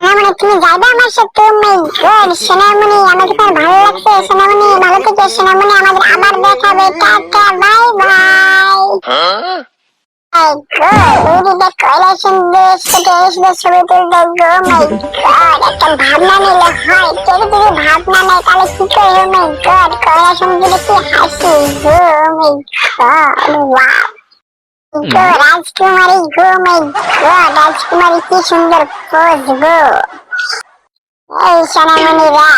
সোনামণি তুমি যাইবে আমার সাথে মাই গড সোনামণি আমাকে ভালো লাগছে? সোনামণি ভালো থেকে। সোনামণি আমাদের আবার দেখাবে টাটা বাই বাই। দেখ কয়লা সুন্দর সাথে এসে ছবি তুলতে গো মাই গড একটা ভাবনা নিলে হয়। কেউ যদি ভাবনা নেয় তাহলে কি করে মাই গড কয়লা সুন্দর কি হাসি গো গড ওয়াও গো রাজকুমারী গো মাই গড রাজকুমারী কি সুন্দর পোজ গো এই সোনামণিরা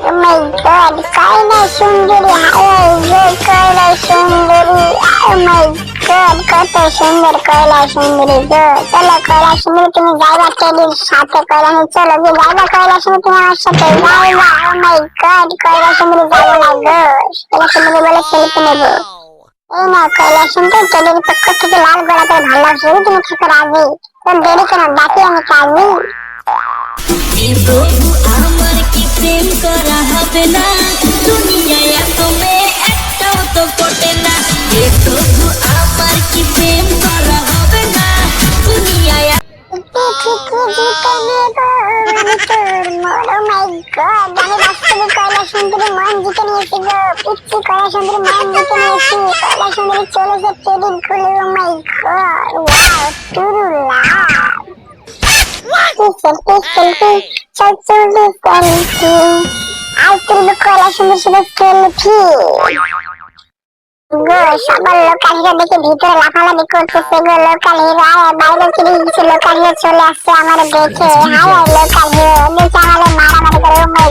ও মাই গড কয়লা সুন্দরী হাই গো কয়লা সুন্দরী ও মাই গড কত সুন্দর কয়লা সুন্দরী গো চলো কয়লা সুন্দরী তুমি যাইবা টেডির সাথে কয়লা চলো গো যাইবা কয়লা সুন্দরী তুমি আমার সাথে যাইবা ও মাই গড কয়লা সুন্দরী যাব না গো। কয়লা সুন্দরী বলে সেলফি নেব। এই না কয়লা সুন্দর টেডির পক্ষ থেকে লাল গোলাপের ভালোবাসা তুমি থাকো রাজি তো দেরি কেন ডাকি আমি কাজী এ প্রভু আমার কি প্রেম করা হবে না দুনিয়ায় এত মেয়ে একটাও তো পটে না এ প্রভু আমার কি প্রেম করা হবে না দুনিয়ায় ঠিকই জিতে নেব বাস্তবে কয়লা সুন্দরী মন জিতে নিয়েছি গো। পিচ্ছি কয়লা সুন্দরী মন জিতে নিয়েছি। কয়লা সুন্দরী চলেছে টেবিল খুলে ও মাই সুন্দর শুধু সেলফি গো, সবার লোকাল দেখে ভিতরে লাফালাফি করতেছে গো। লোকাল হিরো আয় বাইরে থেকে কিছু লোকাল চলে আসছে আমার দেখে। হাই হাই লোকাল হিরো দেখে আমাদের মারামারি করে, ও মাই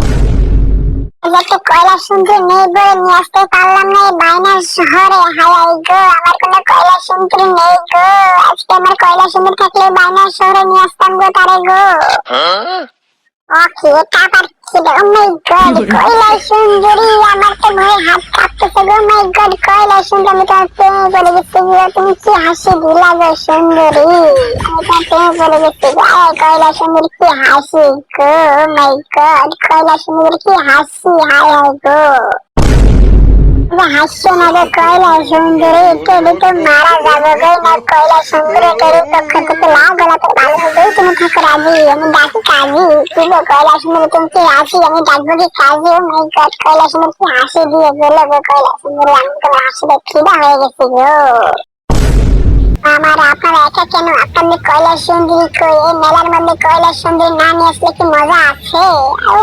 একটা কয়লা শুনতে নেই বলে নিয়ে আসতে পারলাম না এই বাইনার শহরে। হাই গো, আমার কোনো কয়লা শুনতে নেই গো। আজকে আমার কয়লা শুনতে থাকলে বাইনার শহরে নিয়ে আসতাম গো তারে গো। ওকে এটা আবার রে ও মাই গড কয়লা সুন্দরী আমার তো ভয়ে হাত কাঁপতেছে গো মাই গড কয়লা সুন্দর আমি তোমার প্রেমে পড়ে গেছি গো তুমি কি হাসি দিলা গো সুন্দরী? আমি তোমার প্রেমে পড়ে গেছি গো আয় কয়লা সুন্দরী কি হাসি গো মাই গড কয়লা সুন্দরী কি হাসি হাই হাই গো। হাসছে না গো কয়লা সুন্দরী টেডি তো মারা যাব গো, না কয়লা সুন্দরী টেডির পক্ষ থেকে লাভ গোলাপে ভালো হবে তুমি থাকো রাজি, আমি ডাকি কাজী, কি গো কয়লা সুন্দরী আমার আপনার একা কেন? আপনাদের কয়লা সুন্দরী মেলার মধ্যে কয়লা সুন্দরী না নিয়ে আসলে কি মজা আছে?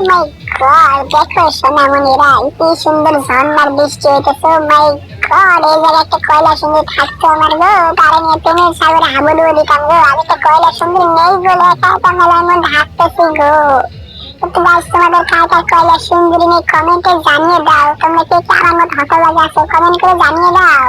মাই গড দেখো সোনামণিরা, কি সুন্দর ঝর্ণার বৃষ্টি হইতেছে। মাই গড এই জায়গায় একটা কয়লা সুন্দরী থাকতো আমার গো। নিয়ে প্রেমের সাগরে হাবুডুবু দিতাম গো। আমি তো কয়লা সুন্দরী নেই বলে একা একা মেলার মধ্যে হাঁটতেছি গো। তো গাইস তোমাদের কার কার কয়লা সুন্দরী নিয়ে কমেন্টে জানিয়ে দাও। তোমরা কে আমার মতো হতভাগা আছে কমেন্ট করে জানিয়ে দাও।